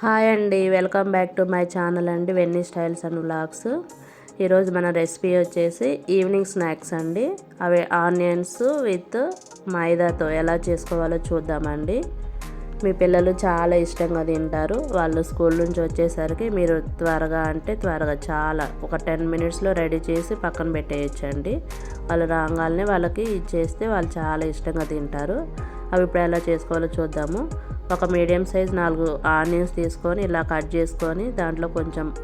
Hi అండి welcome back to my channel అండి వెన్నీ styles and vlogs. ఈరోజు మన రెసిపీ వచ్చేసి ఈవినింగ్ స్నాక్స్ అండి. అవి ఆనియన్స్ విత్ మైదాతో ఎలా చేసుకోవాలో చూద్దామండి. మీ పిల్లలు చాలా ఇష్టంగా తింటారు. వాళ్ళు స్కూల్ నుంచి వచ్చేసరికి మీరు త్వరగా అంటే త్వరగా చాలా ఒక టెన్ మినిట్స్లో రెడీ చేసి పక్కన పెట్టేయచ్చండి. వాళ్ళు రాగానే వాళ్ళకి ఇచ్చేస్తే వాళ్ళు చాలా ఇష్టంగా తింటారు. అవి ఇప్పుడు ఎలా చేసుకోవాలో చూద్దాము. ఒక మీడియం సైజ్ నాలుగు ఆనియన్స్ తీసుకొని ఇలా కట్ చేసుకొని దాంట్లో కొంచెం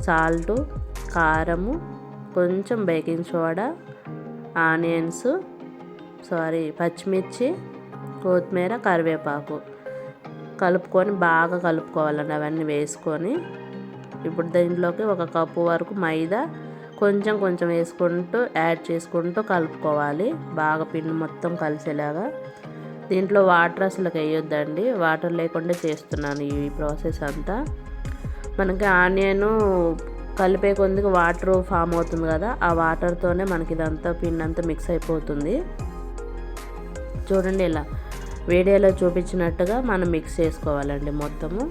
సాల్టు కారము కొంచెం బేకింగ్ సోడా ఆనియన్స్ సారీ పచ్చిమిర్చి కొత్తిమీర కరివేపాకు కలుపుకొని బాగా కలుపుకోవాలండి అవన్నీ వేసుకొని. ఇప్పుడు దీంట్లోకి ఒక కప్పు వరకు మైదా కొంచెం కొంచెం వేసుకుంటూ యాడ్ చేసుకుంటూ కలుపుకోవాలి. బాగా పిండి మొత్తం కలిసేలాగా. దీంట్లో వాటర్ అసలు వేయొద్దండి. వాటర్ లేకుండా చేస్తున్నాను ఈ ప్రాసెస్ అంతా. మనకి ఆనియన్ కలిపే కొద్దిగా వాటర్ ఫామ్ అవుతుంది కదా ఆ వాటర్తోనే మనకి ఇదంతా పిండి అంతా మిక్స్ అయిపోతుంది. చూడండి ఇలా. వీడియోలో చూపించినట్టుగా మనం మిక్స్ చేసుకోవాలండి మొత్తము.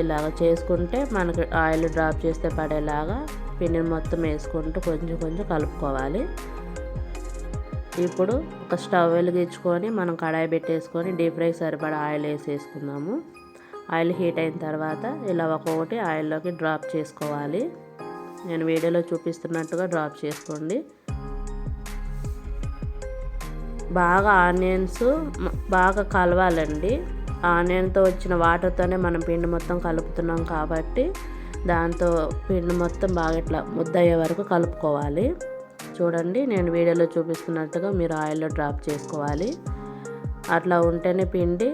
ఇలాగ చేసుకుంటే మనకి ఆయిల్ డ్రాప్ చేస్తే పడేలాగా పిండిని మొత్తం వేసుకుంటూ కొంచెం కొంచెం కలుపుకోవాలి. ఇప్పుడు ఒక స్టవ్ వెలిగించుకొని మనం కడాయి పెట్టేసుకొని డీప్ ఫ్రై సరిపడా ఆయిల్ వేసేసుకుందాము. ఆయిల్ హీట్ అయిన తర్వాత ఇలా ఒక్కొక్కటి ఆయిల్లోకి డ్రాప్ చేసుకోవాలి. నేను వీడియోలో చూపిస్తున్నట్టుగా డ్రాప్ చేసుకోండి. బాగా ఆనియన్స్ బాగా కలవాలండి. ఆనియన్తో వచ్చిన వాటర్తోనే మనం పిండి మొత్తం కలుపుతున్నాం కాబట్టి దాంతో పిండి మొత్తం బాగా ఇట్లా ముద్దయ్యే వరకు కలుపుకోవాలి. చూడండి నేను వీడియోలో చూపిస్తున్నట్టుగా మీరు ఆయిల్లో డ్రాప్ చేసుకోవాలి. అట్లా ఉంటేనే పిండి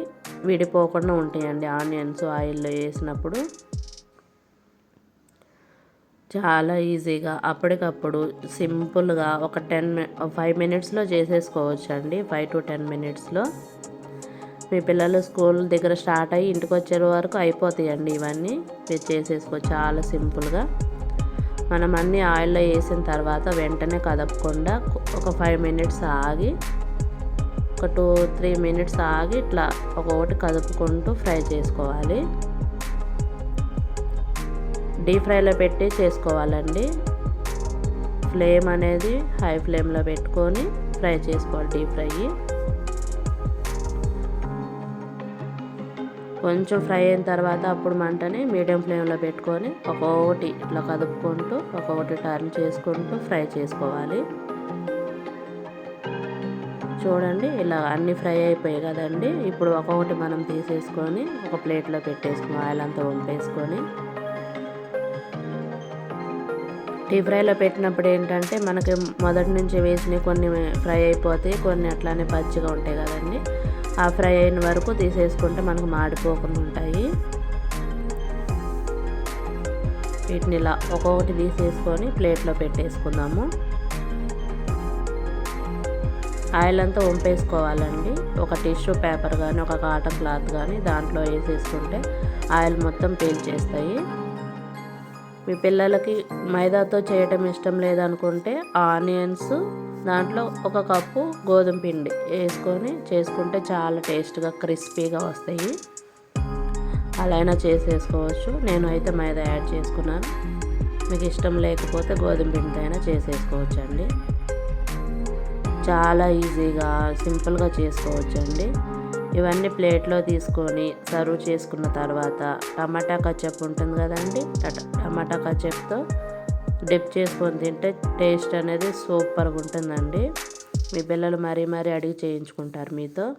విడిపోకుండా ఉంటాయండి ఆనియన్స్ ఆయిల్లో వేసినప్పుడు. చాలా ఈజీగా అప్పటికప్పుడు సింపుల్గా ఒక టెన్ ఫైవ్ మినిట్స్లో చేసేసుకోవచ్చు అండి ఫైవ్ టు టెన్ మినిట్స్లో. మీ పిల్లలు స్కూల్ దగ్గర స్టార్ట్ అయ్యి ఇంటికి వచ్చే వరకు అయిపోతాయండి ఇవన్నీ. మీరు చేసేసుకోవచ్చు చాలా సింపుల్గా. మనం అన్నీ ఆయిల్లో వేసిన తర్వాత వెంటనే కదపకుండా ఒక ఫైవ్ మినిట్స్ ఆగి ఒక టూ త్రీ మినిట్స్ ఆగి ఇట్లా ఒక్కొక్కటి కదుపుకుంటూ ఫ్రై చేసుకోవాలి. డీప్ ఫ్రైలో పెట్టి చేసుకోవాలండి. ఫ్లేమ్ అనేది హై ఫ్లేమ్లో పెట్టుకొని ఫ్రై చేసుకోవాలి డీప్ ఫ్రై కొంచెం ఫ్రై అయిన తర్వాత అప్పుడు మంటని మీడియం ఫ్లేమ్లో పెట్టుకొని ఒక్కొక్కటి ఇట్లా కదుపుకుంటూ ఒక్కొక్కటి టర్న్ చేసుకుంటూ ఫ్రై చేసుకోవాలి. చూడండి ఇలా అన్నీ ఫ్రై అయిపోయాయి కదండి. ఇప్పుడు ఒక్కొక్కటి మనం తీసేసుకొని ఒక ప్లేట్లో పెట్టేసుకుని ఆయిల్ అంతా వంపేసుకొని డీప్ ఫ్రైలో పెట్టినప్పుడు ఏంటంటే మనకి మొదటి నుంచి వేసినవి కొన్ని ఫ్రై అయిపోతాయి కొన్ని అట్లానే పచ్చిగా ఉంటాయి కదండి. ఆ ఫ్రై అయిన వరకు తీసేసుకుంటే మనకు మాడిపోకుండా ఉంటాయి. వీటిని ఇలా ఒక్కొక్కటి తీసేసుకొని ప్లేట్లో పెట్టేసుకుందాము. ఆయిల్ అంతా వంపేసుకోవాలండి ఒక టిష్యూ పేపర్ కానీ ఒక కాటన్ క్లాత్ కానీ దాంట్లో వేసేసుకుంటే ఆయిల్ మొత్తం పీల్చేస్తాయి మీ పిల్లలకి మైదాతో చేయటం ఇష్టం లేదనుకుంటే ఆనియన్స్ దాంట్లో ఒక కప్పు గోధుమ పిండి వేసుకొని చేసుకుంటే చాలా టేస్ట్గా క్రిస్పీగా వస్తాయి. అలా అయినా చేసేసుకోవచ్చు. నేను అయితే మైదా యాడ్ చేసుకున్నాను. మీకు ఇష్టం లేకపోతే గోధుమ పిండితో అయినా చేసేసుకోవచ్చు అండి చాలా ఈజీగా సింపుల్గా చేసుకోవచ్చు అండి ఇవన్నీ ప్లేట్లో తీసుకొని సర్వ్ చేసుకున్న తర్వాత టమాటా కచ్చప్ ఉంటుంది కదండి? టమాటా కచ్చప్తో డిప్ చేసుకొని తింటే టేస్ట్ అనేది సూపర్గా ఉంటుందండి. మీ పిల్లలు మరీ మరీ అడిగి చేయించుకుంటారు మీతో.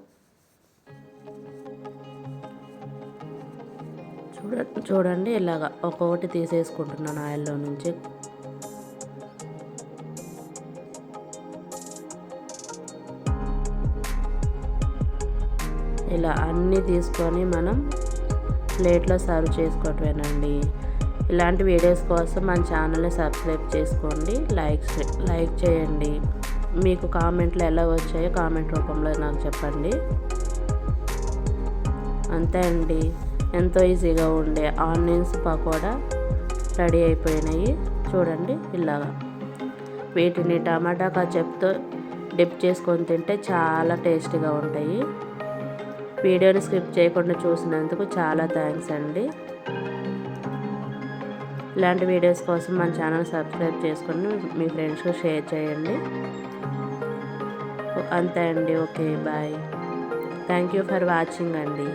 చూడ చూడండి ఇలాగా ఒక్కొక్కటి తీసేసుకుంటున్నాను ఆయిల్లో నుంచి. ఇలా అన్నీ తీసుకొని మనం ప్లేట్లో సర్వ్ చేసుకోవటమేనండి. ఇలాంటి వీడియోస్ కోసం మన ఛానల్ని సబ్స్క్రైబ్ చేసుకోండి. లైక్ లైక్ చేయండి. మీకు కామెంట్లు ఎలా వచ్చాయో కామెంట్ రూపంలో నాకు చెప్పండి. అంతే అండి. ఎంతో ఈజీగా ఉండే ఆనియన్స్ పకోడా రెడీ అయిపోయినాయి. చూడండి ఇలాగా. వీటిని టమాటా కచప్తో డిప్ చేసుకొని తింటే చాలా టేస్టీగా ఉంటాయి. వీడియోని స్కిప్ చేయకుండా చూసినందుకు చాలా థ్యాంక్స్ అండి. ఇలాంటి వీడియోస్ కోసం మన ఛానల్ సబ్స్క్రైబ్ చేసుకొని మీ ఫ్రెండ్స్కి షేర్ చేయండి. అంతే అండి okay bye. Thank you for watching అండి.